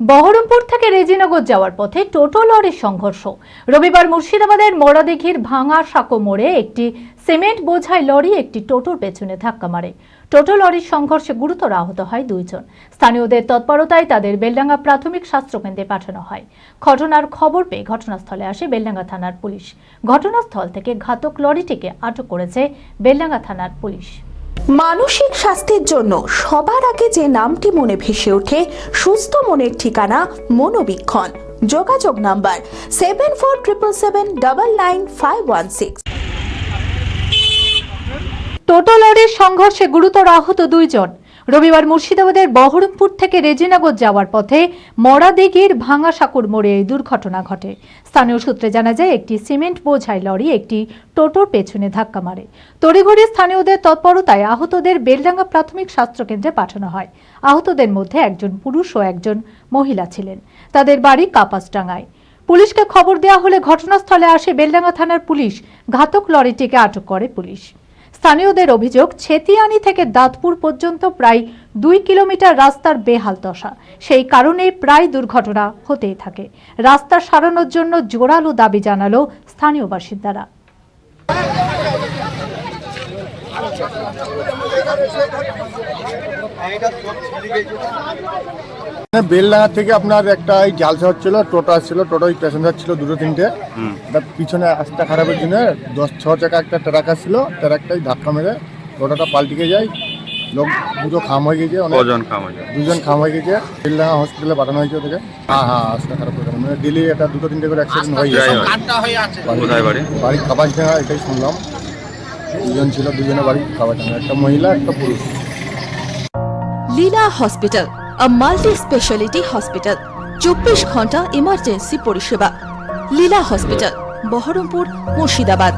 বহরমপুর থেকে রেজিনগর যাওয়ার পথে টোটো লরির সংঘর্ষ। রবিবার মুর্শিদাবাদের মরাদিঘির ভাঙা সাঁকো মোড়ে একটি সিমেন্ট বোঝাই লরি একটি টোটোর পেছনে ধাক্কা মারে। টোটো লরির সংঘর্ষে গুরুতর আহত হয় দুইজন। স্থানীয়দের তৎপরতায় তাদের বেলডাঙ্গা প্রাথমিক স্বাস্থ্যকেন্দ্রে পাঠানো হয়। ঘটনার খবর পেয়ে ঘটনাস্থলে আসে বেলডাঙ্গা থানার পুলিশ। ঘটনাস্থল থেকে ঘাতক লরিটিকে আটক করেছে বেলডাঙ্গা থানার পুলিশ। মানসিক স্বাস্থ্যের জন্য সবার আগে যে নামটি মনে ভেসে ওঠে, সুস্থ মনের ঠিকানা মনোবীক্ষণ। যোগাযোগ number seven four triple seven double nine five one six toto লরির সংঘর্ষে গুরুতর আহত দুইজন। রবিবার মুর্শিদাবাদের বহরমপুর থেকে রেজিনগর যাওয়ার পথে মরাদিঘির ভাঙা সাকুর মোড়ে এই দুর্ঘটনা ঘটে। স্থানীয় সূত্রে জানা যায়, একটি সিমেন্ট বোঝাই লরি একটি টোটোর পেছনে ধাক্কা মারে। তড়িঘড়ি স্থানীয়দের তৎপরতায় আহতদের বেলডাঙ্গা প্রাথমিক স্বাস্থ্যকেন্দ্রে পাঠানো হয়। আহতদের মধ্যে একজন পুরুষ ও একজন মহিলা ছিলেন। তাদের বাড়ি কাপাসডাঙ্গায়। পুলিশকে খবর দেওয়া হলে ঘটনাস্থলে আসে বেলডাঙ্গা থানার পুলিশ। ঘাতক লরিটিকে আটক করে পুলিশ। স্থানীয়দের অভিযোগ, ছেতিয়ানি থেকে দাঁতপুর পর্যন্ত প্রায় দুই কিলোমিটার রাস্তার বেহাল দশা। সেই কারণে প্রায় দুর্ঘটনা হতেই থাকে। রাস্তা সারানোর জন্য জোরালো দাবি জানালো স্থানীয় বাসিন্দারা। বেলডাঙ্গা থেকে আপনার একটা এই জালসা হচ্ছিল টোটো আসছিল টোটো প্যাসেঞ্জার ছিল দুটো তিনটে। তার পিছনে রাস্তা খারাপের জন্য দশ ছ চাকা একটা ট্রাক আসছিল ট্রাকটাই ধাক্কা মেরে টোটোটা পাল্টিকে যায়। লোক দুটো খাম হয়ে গেছে অনেক কজন খাম হয়েছে দুজন খাম হয়ে গেছে। বেলডাঙ্গা হসপিটালে পাঠানো হয়েছে ওদেরকে। হ্যাঁ হ্যাঁ রাস্তা খারাপ হয়ে গেছে। মানে ডেলি একটা দুটো তিনটে করে অ্যাক্সিডেন্ট হয়ে যায় গেছে হোক। কোথায় বাড়ি? বাড়ি কাপাসডাঙ্গা এটাই শুনলাম। দুজন ছিল বাড়ি একটা মহিলা, একটা পুরুষ। Leela hospital multi speciality hospital চব্বিশ ঘণ্টা ইমার্জেন্সি পরিষেবা। লীলা হসপিটাল, বহরমপুর, মুর্শিদাবাদ।